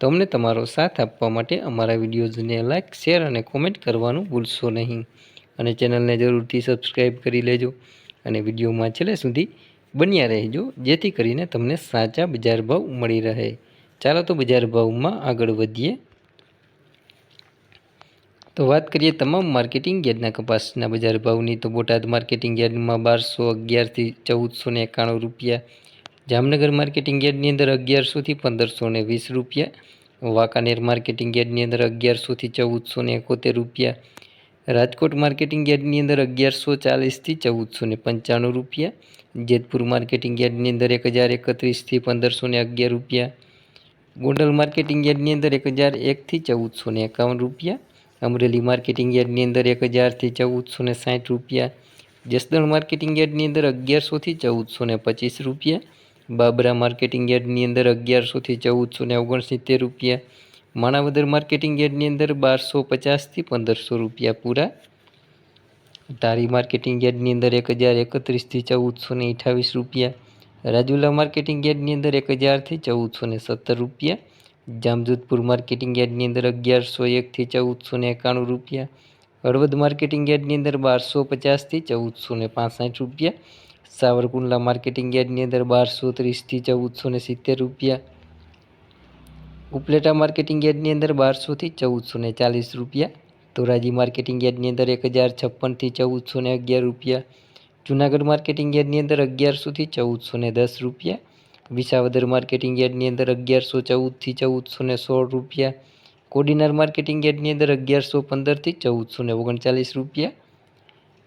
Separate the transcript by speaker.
Speaker 1: તો અમને તમારો સાથ આપવા માટે અમારા વિડીયોઝને લાઇક શેર અને કોમેન્ટ કરવાનું ભૂલશો નહીં. અને ચેનલને જરૂરથી સબસ્ક્રાઈબ કરી લેજો અને વિડીયોમાં છેલ્લે સુધી બન્યા રહેજો, જેથી કરીને તમને સાચા બજાર ભાવ મળી રહે. ચાલો તો બજાર ભાવમાં આગળ વધીએ. તો વાત કરીએ તમામ માર્કેટિંગ યાર્ડના કપાસના બજાર ભાવની. તો બોટાદ માર્કેટિંગ યાર્ડમાં બારસો અગિયારથી ચૌદસો એકાણું રૂપિયા જામનગર માર્કેટિંગ યાર્ડની અંદર અગિયારસોથી પંદરસો ને વીસ રૂપિયા, વાંકાનેર માર્કેટિંગ યાર્ડની અંદર અગિયારસોથી ચૌદસો ને એકોતેર રૂપિયા, રાજકોટ માર્કેટિંગ યાર્ડની અંદર અગિયારસો ચાલીસથી ચૌદસો ને પંચાણું રૂપિયા, જેતપુર માર્કેટિંગ યાર્ડની અંદર એક હજાર એકત્રીસથી પંદરસો ને અગિયાર રૂપિયા, ગોંડલ માર્કેટિંગ યાર્ડની અંદર એક હજાર એકથી ચૌદસો ને એકાવન રૂપિયા, અમરેલી માર્કેટિંગ યાર્ડની અંદર એક હજારથી ચૌદસો ને સાઠ રૂપિયા, જસદણ માર્કેટિંગ યાર્ડની અંદર અગિયારસોથી ચૌદસો ને પચીસ રૂપિયા બાબરા માર્કેટિંગ યાર્ડની અંદર અગિયારસોથી ચૌદસો ને ઓગણસિત્તેર રૂપિયા. માણાવદર માર્કેટિંગ યાર્ડની અંદર બારસો પચાસથી પંદરસો રૂપિયા પૂરા. ધારી માર્કેટિંગ યાર્ડની અંદર એક હજાર એકત્રીસથી ચૌદસો ને અઠાવીસ રૂપિયા. રાજુલા માર્કેટિંગ યાર્ડની અંદર એક હજારથી ચૌદસો ને સત્તર રૂપિયા. જામજોધપુર માર્કેટિંગ યાર્ડની અંદર અગિયારસો એકથી ચૌદસો ને એકાણું રૂપિયા. હળવદ માર્કેટિંગ યાર્ડની અંદર બારસો પચાસથી ચૌદસો ને પાંસઠ રૂપિયા. સાવરકુંડલા માર્કેટિંગ યાર્ડની અંદર બારસો ત્રીસથી ચૌદસો ને સિત્તેર રૂપિયા. ઉપલેટા માર્કેટિંગ યાર્ડની અંદર બારસોથી ચૌદસો ને ચાલીસ રૂપિયા. ધોરાજી માર્કેટિંગ યાર્ડની અંદર એક હજાર છપ્પનથી ચૌદસો ને અગિયાર રૂપિયા. જુનાગઢ માર્કેટિંગ યાર્ડની અંદર અગિયારસોથી ચૌદસો ને દસ રૂપિયા. વિસાવદર માર્કેટિંગ યાર્ડની અંદર અગિયારસો ચૌદથી ચૌદસો ને સોળ રૂપિયા. કોડીનાર માર્કેટિંગ યાર્ડની અંદર અગિયારસો પંદરથી ચૌદસો ને ઓગણચાલીસ રૂપિયા.